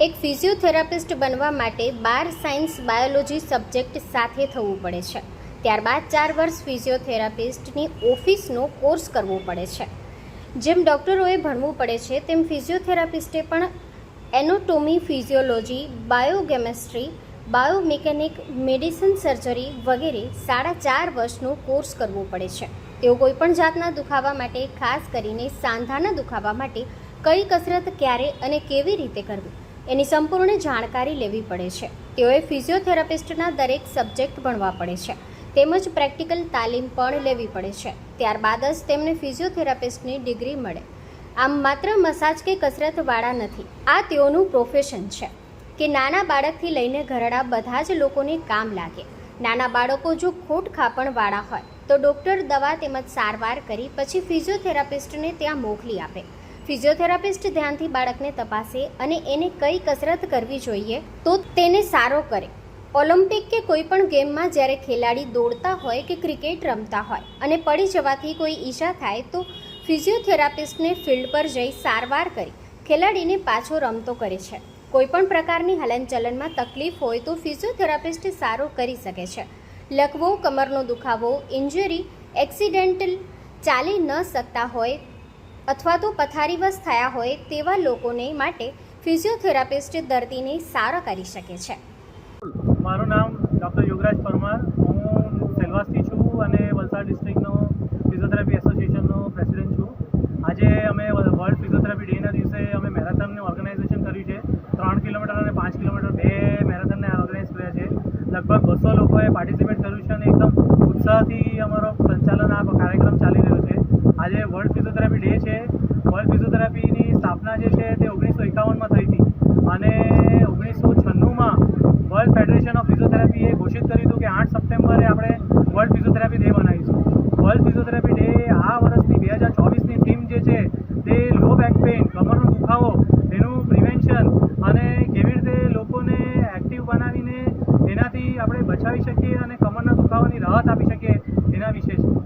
એક ફિઝિયોથેરાપિસ્ટ બનવા માટે બાર સાયન્સ બાયોલોજી સબ્જેક્ટ સાથે થવું પડે છે. ત્યારબાદ ચાર વર્ષ ફિઝિયોથેરાપિસ્ટની ઓફિસનો કોર્સ કરવો પડે છે. જેમ ડૉક્ટરોએ ભણવું પડે છે, તેમ ફિઝિયોથેરાપિસ્ટે પણ anatomy, physiology, biochemistry, biomechanic, medicine surgery વગેરે સાડા ચાર વર્ષનો કોર્સ કરવો પડે છે. તેઓ કોઈપણ જાતના દુખાવા માટે, ખાસ કરીને સાંધાના દુખાવા માટે કઈ કસરત ક્યારે અને કેવી રીતે કરવી? એની સંપૂર્ણ જાણકારી લેવી પડે છે. તેઓએ ફિઝિયોથેરાપિસ્ટના દરેક સબ્જેક્ટ ભણવા પડે છે. તેમજ પ્રેક્ટિકલ તાલીમ પણ લેવી પડે છે. ત્યારબાદ જ તેમને ફિઝિયોથેરાપિસ્ટની ડિગ્રી મળે. આમ માત્ર મસાજ કે કસરતવાળા નથી, આ તેઓનું પ્રોફેશન છે. કે નાના બાળકથી લઈને ઘરડા બધા જ લોકોને કામ લાગે. નાના બાળકો જો ખોટ ખાપણવાળા હોય, તો ડૉક્ટર દવા તેમજ સારવાર કરી પછી ફિઝિયોથેરાપિસ્ટને ત્યાં મોકલી આપે. ફિઝિયોથેરાપિસ્ટ ધ્યાનથી બાળકને તપાસે અને એને કઈ કસરત કરવી જોઈએ, તો તેને સારો કરે. ઓલિમ્પિક કે કોઈ પણ ગેમમાં જ્યારે ખેલાડી દોડતા હોય કે ક્રિકેટ રમતા હોય અને પડી જવાથી કોઈ ઈજા થાય, તો ફિઝિયોથેરાપિસ્ટને ફિલ્ડ પર જઈ સારવાર કરી ખેલાડીને પાછો રમતો કરે છે. કોઈપણ પ્રકારની હલનચલનમાં તકલીફ હોય, તો ફિઝિયોથેરાપિસ્ટ સારો કરી શકે છે. લકવો કમરનો દુખાવો, ઇન્જરી, એક્સિડેન્ટલ ચાલી ન શકતા હોય અથવા તો પથારીવશ થયા હોય તેવા લોકોને માટે ફિઝિયોથેરાપિસ્ટ દર્દીને સારા કરી શકે છે. મારું નામ ડૉક્ટર યોગરાજ પરમાર. હું સેલવાસથી છું અને વલસાડ ડિસ્ટ્રિક્ટનો ફિઝિયોથેરાપી એસોસિએશનનો પ્રેસિડેન્ટ છું. આજે અમે વર્લ્ડ ફિઝિયોથેરાપી ડેના દિવસે અમે મેરાથોનનું ઓર્ગેનાઇઝેશન કર્યું છે. ત્રણ કિલોમીટર અને પાંચ કિલોમીટર બે મેરેથોનને ઓર્ગેનાઇઝ કર્યા છે. લગભગ બસો લોકોએ પાર્ટિસિપેટ કર્યું છે અને એકદમ ઉત્સાહથી અમારો સંચાલન આ કાર્યક્રમ આજે વર્લ્ડ ફિઝિયોથેરાપી ડે છે. વર્લ્ડ ફિઝિયોથેરાપીની સ્થાપના જે છે તે ઓગણીસો એકાવનમાં થઈ હતી. અને ઓગણીસો છન્નુંમાં વર્લ્ડ ફેડરેશન ઓફ ફિઝિયોથેરાપીએ ઘોષિત કર્યું હતું કે આઠ સપ્ટેમ્બરે આપણે વર્લ્ડ ફિઝિયોથેરાપી ડે બનાવીશું વર્લ્ડ ફિઝિયોથેરાપી ડે આ વર્ષની બે હજાર ચોવીસની થીમ જે છે તે લો બેક પેઇન કમરનો દુખાવો એનું પ્રિવેન્શન અને કેવી રીતે લોકોને એક્ટિવ બનાવીને એનાથી આપણે બચાવી શકીએ અને કમરના દુખાવાની રાહત આપી શકીએ એના વિશે છે.